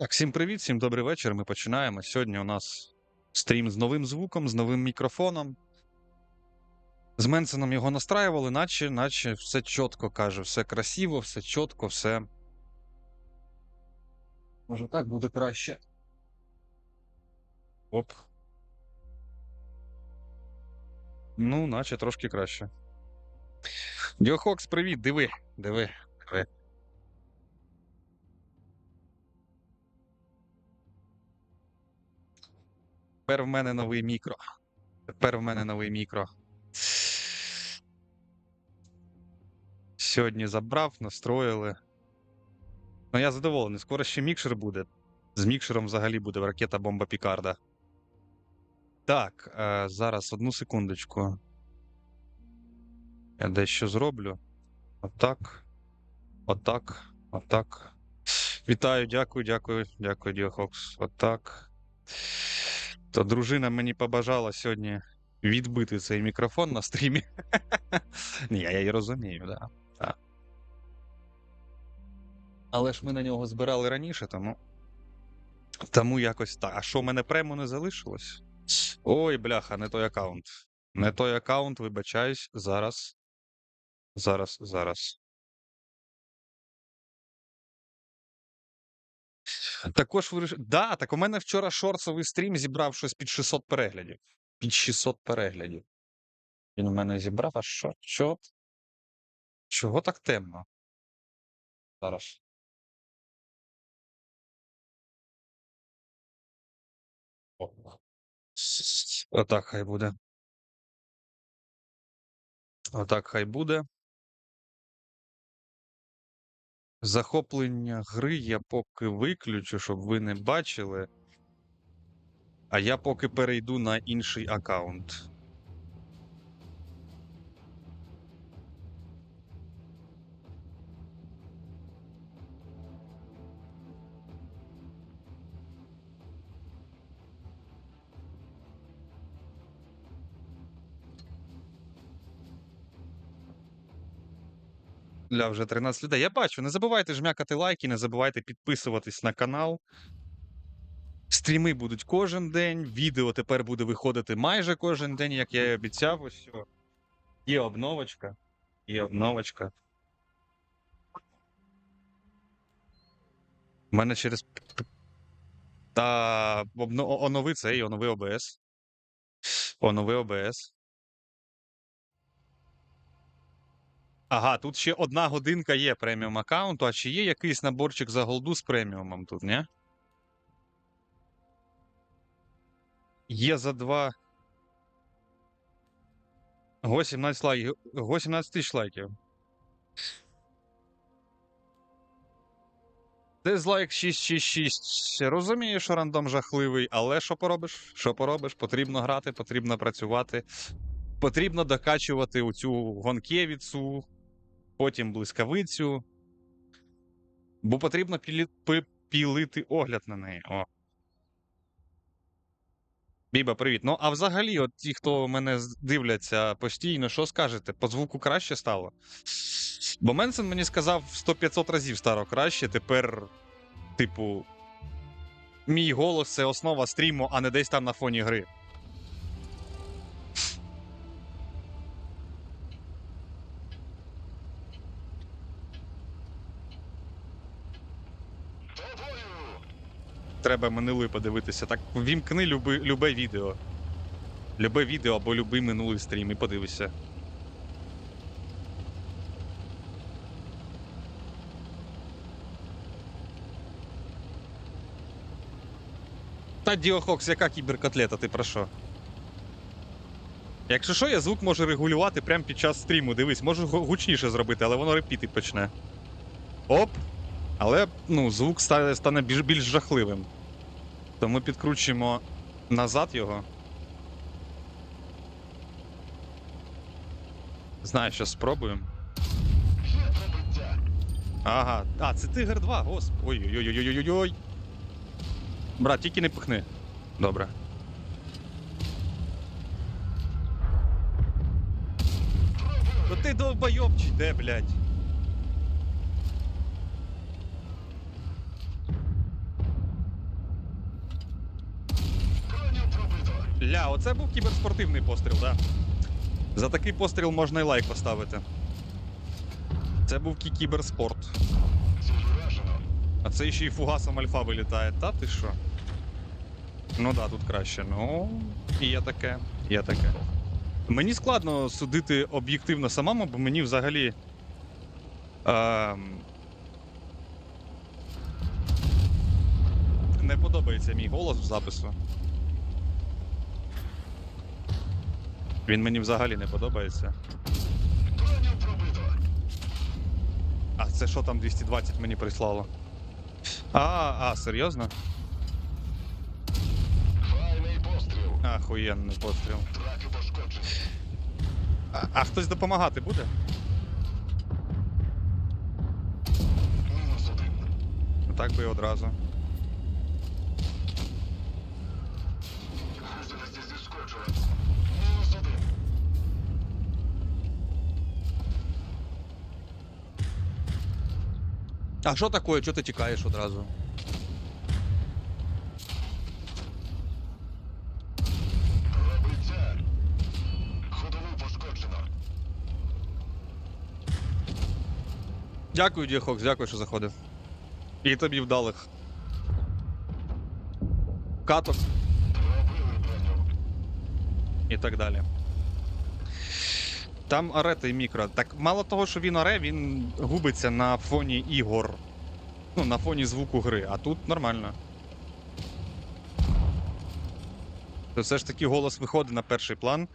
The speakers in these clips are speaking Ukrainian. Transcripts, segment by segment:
Так, всім привіт, всім добрий вечір. Ми починаємо. Сьогодні у нас стрім з новим звуком, з новим мікрофоном. З Менсеном його настраювали, наче, наче все чітко каже, все красиво, все чітко, все. Може так буде краще. Оп. Ну, наче трошки краще. Діохокс, привіт, диви, диви, диви. Тепер в мене новий мікро. Тепер в мене новий мікро. Сьогодні забрав, настроїли. Ну, я задоволений. Скоро ще мікшер буде. З мікшером взагалі буде ракета бомба Пікарда. Так, е, зараз одну секундочку. Я дещо зроблю. Отак. Отак. Отак. Вітаю, дякую, дякую, дякую, Діохокс. Отак. То дружина мені побажала сьогодні відбити цей мікрофон на стрімі. Ні, я її розумію, да. да. Але ж ми на нього збирали раніше, тому. Тому якось так. А що в мене прему не залишилось? Ой, бляха, не той аккаунт. Не той аккаунт, вибачаюсь, зараз. Зараз, зараз. Також виріш... Да, так у мене вчора шорцовий стрім зібрав щось під 600 переглядів. Під 600 переглядів. Він у мене зібрав, а що? Що? Чого так темно? Зараз. Отак хай буде. Отак хай буде. Захоплення гри я поки виключу, щоб ви не бачили. А я поки перейду на інший аккаунт. Ля, вже 13 людей. Я бачу, не забувайте жмякати лайки, не забувайте підписуватись на канал. Стріми будуть кожен день, відео тепер буде виходити майже кожен день, як я і обіцяв. Ось все. Є обновочка. Є обновочка. У мене через. Та онови цей, онови ОБС. Онови ОБС. Ага, тут ще одна годинка є преміум аккаунту, а чи є якийсь наборчик за голду з преміумом тут, ні? Є за два. Го 17 лайків. Го 17 тисяч лайків. Дизлайк 666. Розумію, що рандом жахливий, але що поробиш? Що поробиш? Потрібно грати, потрібно працювати. Потрібно докачувати оцю гонкевіцу, потім блискавицю. Бо потрібно пілі... пілити огляд на неї. О. Біба, привіт. Ну, а взагалі, от ті, хто мене дивляться постійно, що скажете? По звуку краще стало? Бо Менсен мені сказав 100-500 разів стало краще. Тепер, типу, мій голос це основа стріму, а не десь там на фоні гри. Треба минулий подивитися. Так вімкни люби, любе відео. Любе відео або любий минулий стрім і подивися. Та Діохокс, яка кіберкотлета, ти про що? Якщо що, я звук можу регулювати прямо під час стріму. Дивись, можу гучніше зробити, але воно репіти почне. Оп! Але ну, звук стане, більш, більш жахливим. То ми підкручуємо назад його. Знаю, що спробуємо. Ага. А, це Тигр 2, господи. Ой-ой-ой-ой-ой-ой. Брат, тільки не пихни. Добре. Ну ти довбойобчий, де, блядь? Ля, оце був кіберспортивний постріл, да. За такий постріл можна і лайк поставити. Це був кі- кіберспорт. А це ще й фугасом альфа вилітає. Та ти що? Ну да, тут краще. Ну, і є таке, є таке. Мені складно судити об'єктивно самому, бо мені взагалі. Ем... Не подобається мій голос в запису. Він мені взагалі не подобається. А це що там 220 мені прислало? А, а, серйозно? Постріл. Ахуєнний постріл. А, а хтось допомагати буде? Ну, Так би одразу. А що таке? Чого ти тікаєш одразу? Робиться. Ходову пошкоджено. Дякую, Діхокс, дякую, що заходив. І тобі вдалих. Каток і так далі. Там арета і мікро. Так мало того, що він оре, він губиться на фоні ігор. Ну, на фоні звуку гри, а тут нормально. То все ж таки голос виходить на перший план.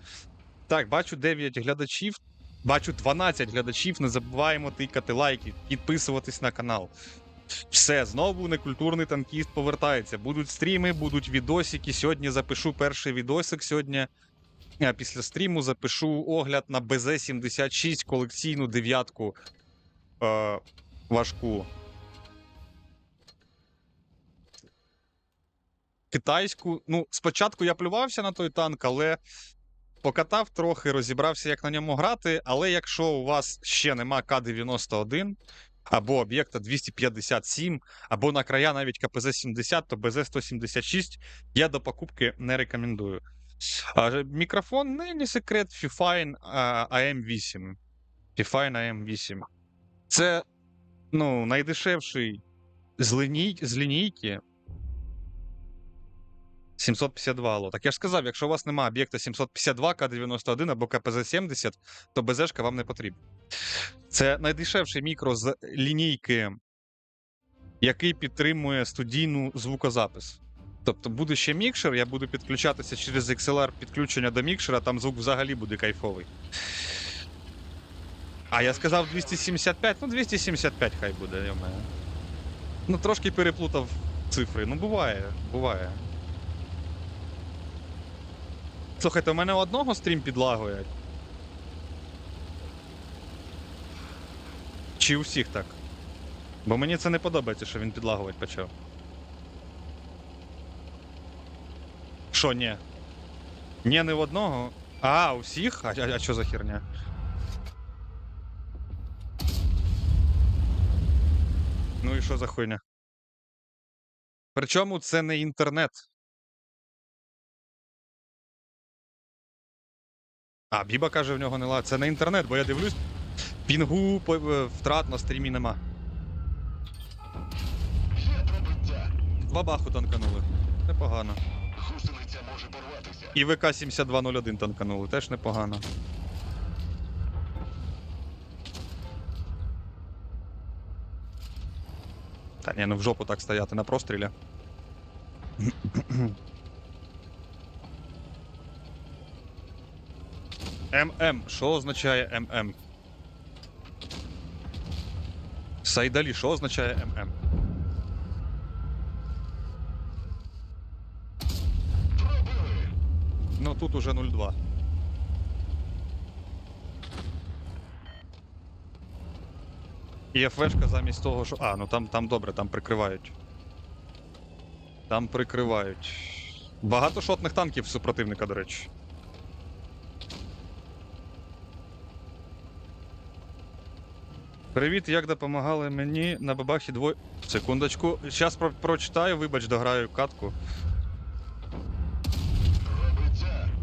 Так, бачу 9 глядачів. Бачу 12 глядачів. Не забуваємо тикати лайки, підписуватись на канал. Все, знову некультурний танкіст повертається. Будуть стріми, будуть відосики. Сьогодні запишу перший відосик. Сьогодні після стріму запишу огляд на БЗ-76 колекційну дев'ятку е, важку. Китайську. Ну, спочатку я плювався на той танк, але покатав трохи, розібрався, як на ньому грати. Але якщо у вас ще нема К-91 або об'єкта 257, або на края навіть КПЗ-70, то БЗ-176 я до покупки не рекомендую. Мікрофон не, не секрет Fifine AM8. Fifine AM8. Це ну, найдешевший з, ліній, з лінійки. 752 ло. Так я ж сказав, якщо у вас немає об'єкта 752 К91 або КПЗ-70, то БЗшка вам не потрібна. Це найдешевший мікро з лінійки, який підтримує студійну звукозапис. Тобто буде ще мікшер, я буду підключатися через XLR підключення до мікшера, там звук взагалі буде кайфовий. А я сказав 275, ну 275 хай буде, я мене. Ну, трошки переплутав цифри. Ну, буває, буває. Слухайте, у мене одного стрім підлагує. Чи у всіх так? Бо мені це не подобається, що він підлагувати почав. Що, ні? Ні, не в одного. А, у всіх? А, а, а що за херня? Ну і що за хуйня? Причому це не інтернет. А, Біба каже, в нього не лад. Це не інтернет, бо я дивлюсь, пінгу е, втрат на стрімі нема. Бабаху танканули. Непогано. І ВК-7201 танканули, теж непогано. Та ні, ну в жопу так стояти на прострілі. ММ. Що означає ММ? Сайдалі, що означає ММ? Тут уже 0,2. І ФВшка замість того, що. А, ну там, там добре, там прикривають. Там прикривають. Багато шотних танків супротивника, до речі. Привіт, як допомагали мені на бабахі двоє. Секундочку. Зараз про- прочитаю, вибач, дограю катку.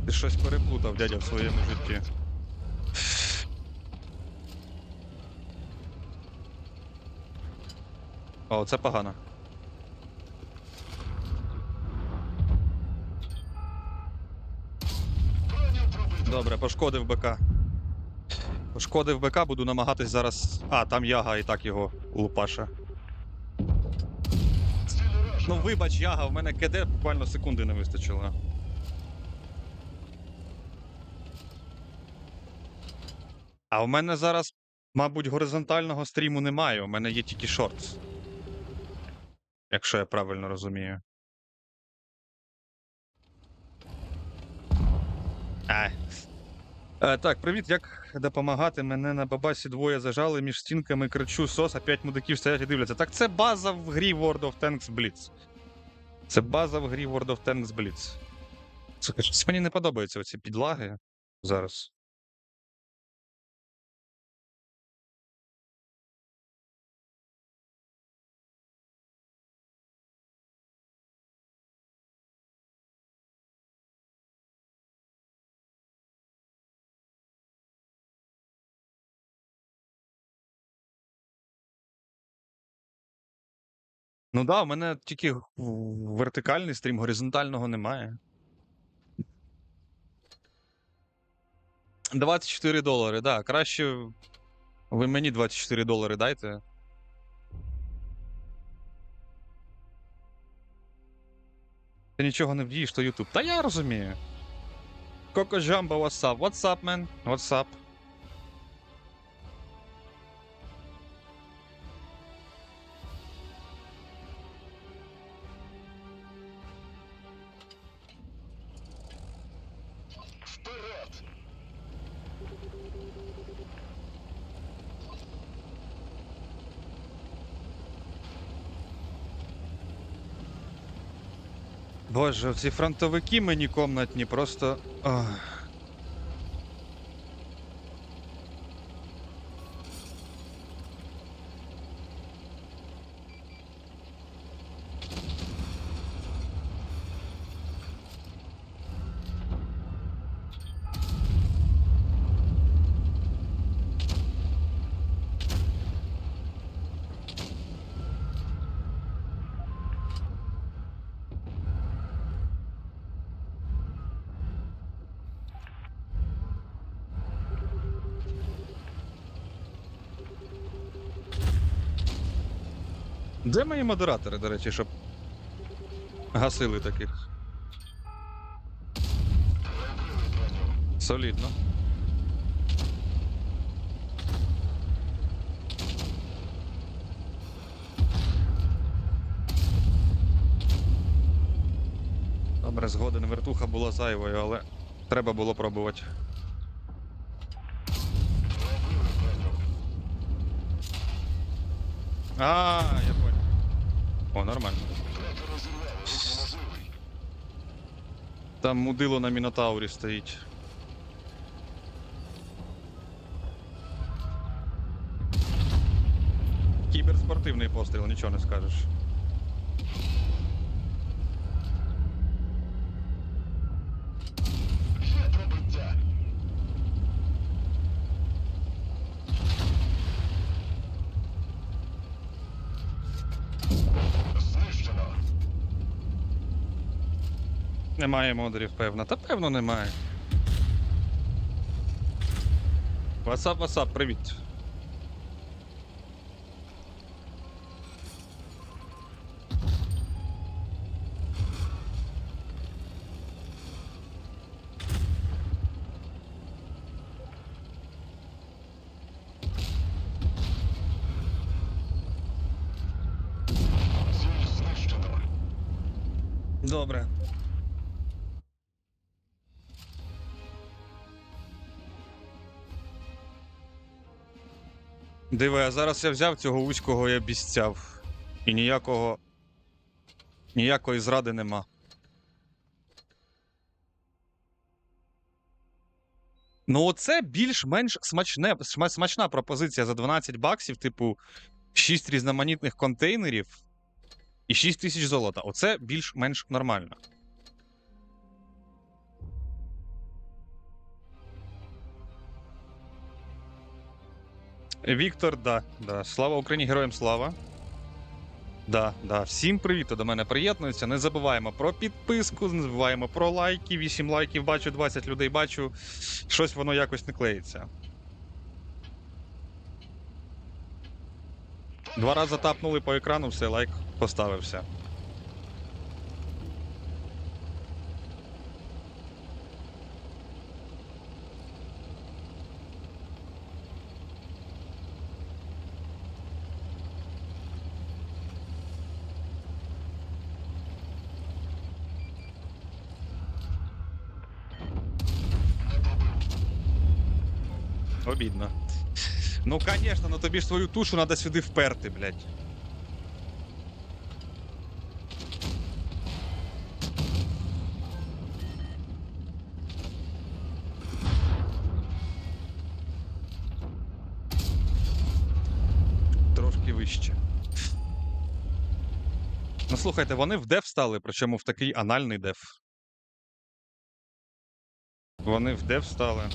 Ти щось переплутав, дядя, в своєму житті. О, це погано. Добре, пошкодив БК. Пошкодив БК, буду намагатись зараз. А, там яга і так його лупаша. Ну, вибач, яга, в мене КД буквально секунди не вистачило. А в мене зараз, мабуть, горизонтального стріму немає, у мене є тільки шортс. Якщо я правильно розумію. Е, так, привіт, як допомагати? Мене на бабасі двоє зажали між стінками, кричу сос, а п'ять мудаків стоять і дивляться. Так це база в грі World of Tanks Blitz. Це база в грі World of Tanks Blitz. Щось мені не подобаються оці підлаги зараз. Ну да, у мене тільки вертикальний стрім, горизонтального немає. 24 долари, да. Краще ви мені 24 долари дайте. Ти нічого не вдієш, то Ютуб. Та я розумію. Коко Джамбо, what's up? What's up, man? What's up? Боже, ці фронтовики мені комнатні просто. Ах. Де мої модератори, до речі, щоб гасили таких? Солідно. Добре, згоден, вертуха була зайвою, але треба було пробувати. А, я понял. О, нормально. Там мудило на Мінотаурі стоїть. Кіберспортивний постріл, нічого не скажеш. Є пробиття. Знищено. Немає модерів, певно. Та певно немає. Васап, васап, привіт. Диви, а зараз я взяв цього вузького і обіцяв. І ніякого. Ніякої зради нема. Ну, оце більш-менш смачне, смачна пропозиція за 12 баксів, типу, 6 різноманітних контейнерів і 6 тисяч золота. Оце більш-менш нормально. Віктор, да, да. Слава Україні, героям слава. Да, да. Всім привіт, до мене приєднується. Не забуваємо про підписку, не забуваємо про лайки. 8 лайків бачу, 20 людей бачу. Щось воно якось не клеїться. Два рази тапнули по екрану, все, лайк поставився. Обідно. Ну, конечно, ну тобі ж свою тушу треба сюди вперти, блядь. Трошки вище. Ну слухайте, вони в деф стали, причому в такий анальний деф. Вони в деф стали.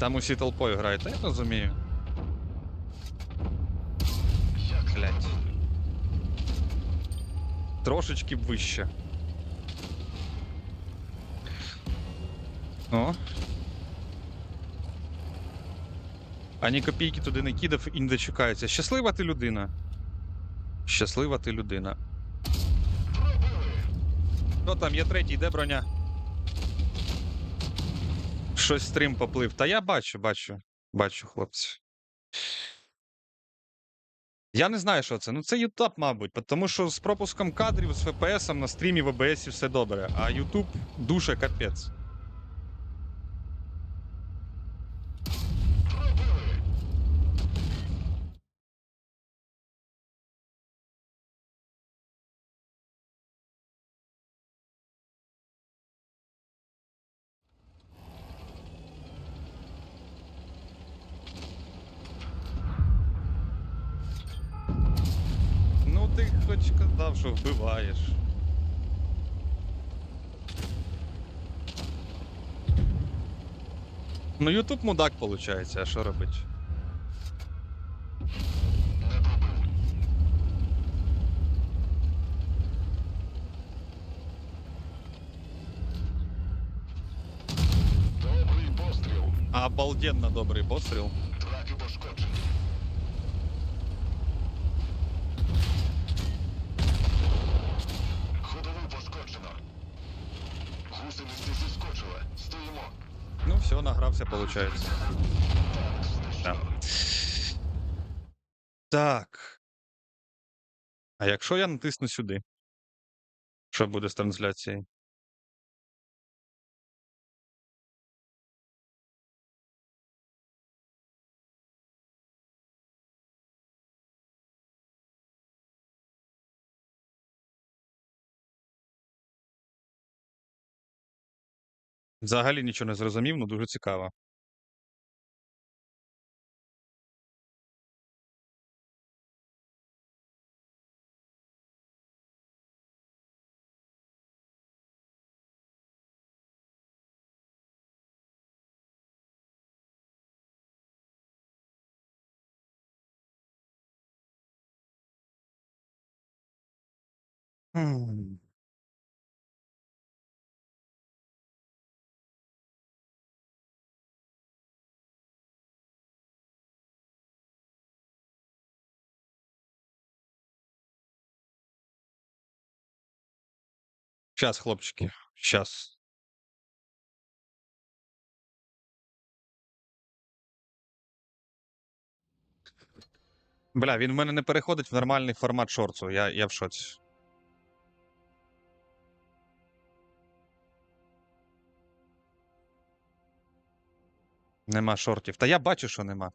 Там усі толпою грають, та я розумію. Блять. Трошечки вище. О. Ані копійки туди не кидав і не дочекаються. Щаслива ти людина. Щаслива ти людина. Хто там є третій, де броня? Щось стрім поплив. Та я бачу, бачу. Бачу, хлопці. Я не знаю, що це. Ну це Ютуб, мабуть, тому що з пропуском кадрів, з ФПСом на стрімі в ОБС все добре, а Ютуб душе капець. Ну ти хоч казав, що вбиваєш. Ну, YouTube мудак виходить, а що робить? не пробив. Добрий постріл. Обалденно добрий постріл. Траки пошкоджені. Ходову пошкоджено. Гусениці зіскочили. Стоїмо. Ну, все, награвся, виходить. Да. Так. А якщо я натисну сюди? Що буде з трансляцією? Взагалі нічого не зрозумів, ну дуже цікаво. Хм. Щас, хлопчики, щас. Бля, він в мене не переходить в нормальний формат шорцу. Я, я в шоці. Нема шортів. Та я бачу, що нема.